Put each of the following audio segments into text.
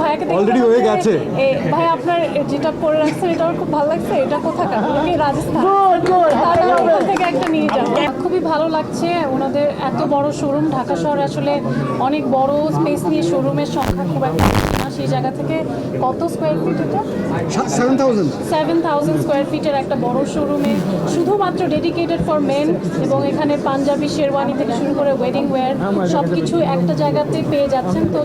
ভাইয়াকে Already হয়ে গেছে। ভাই আপনার যেটা পরে রাখছেন এটা আমার খুব ভালো লাগছে। এটা কোথাকার? ওকে রাজস্থান? তাহলে ওখান থেকে একটা নিয়ে যাব খুবই ভালো লাগছে ওনাদের এত বড় শোরুম ঢাকা শহরে আসলে অনেক বড় স্পেস নিয়ে শোরুমের সংখ্যা খুব একটা সেই জায়গা থেকে কত স্কোয়ার ফিট এটা? Seven thousand seven thousand square ফিটের একটা বড় শোরুমে শুধুমাত্র ডেডিকেটেড ফর মেন এবং এখানে পাঞ্জাবি শেরওয়ানি থেকে শুরু করে ওয়েডিং ওয়্যার সব কিছু একটা জায়গাতে পেয়ে যাচ্ছেন। তো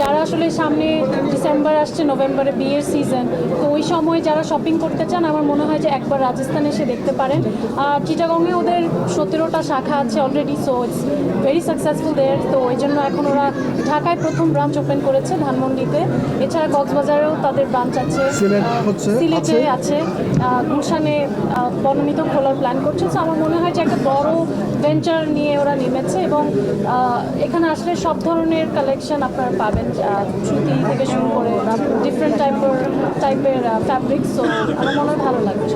যারা আসলে সামনে ডিসেম্বর আসছে নভেম্বরে বিয়ের সিজন তো ওই সময় যারা শপিং করতে চান আমার মনে হয় যে একবার রাজস্থানে এসে দেখতে পারেন। আর চিটাগংয়ে ওদের সতেরোটা শাখা আছে already so it's very successful there তো ওই জন্য এখন ওরা ঢাকায় প্রথম ব্রাঞ্চ ওপেন করেছে ধানমন্ডিতে। এছাড়া কক্সবাজারেও তাদের ব্রাঞ্চ আছে। সিলেট আছে। গুলশানে বনমিত খোলার প্ল্যান করছে। তো আমার মনে হয় যে একটা বড় ভেঞ্চার নিয়ে ওরা নেমেছে এবং এখানে আসলে সব ধরনের কালেকশন আপনারা পাবেন। আহ, থেকে শুরু করে ডিফারেন্ট টাইপের টাইপের ফ্যাব্রিক্স তো আমার মনে হয় ভালো লাগবে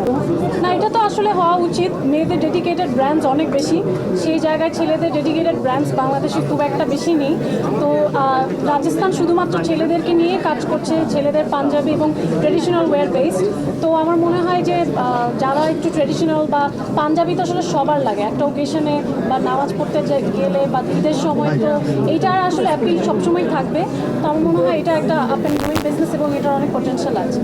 না এটা তো আসলে হওয়া উচিত। মেয়েদের ডেডিকেটেড ব্র্যান্ডস অনেক বেশি। সেই জায়গায় ছেলেদের ডেডিকেটেড ব্র্যান্ডস বাংলাদেশে খুব একটা বেশি নেই। তো রাজস্থান শুধুমাত্র ছেলেদেরকে নিয়ে কাজ করছে ছেলেদের পাঞ্জাবি এবং ট্রেডিশনাল ওয়্যার বেসড তো আমার মনে হয় যে যারা একটু ট্রেডিশনাল বা পাঞ্জাবি তো আসলে সবার লাগে। একটা ওকেশনে বা নামাজ পড়তে গেলে বা ঈদের সময় তো এইটার আসলে অ্যাপিল সবসময় থাকবে। তো আমার মনে হয় এটা একটা আপ অ্যান্ড বিজনেস এবং এটার অনেক পটেনশিয়াল আছে।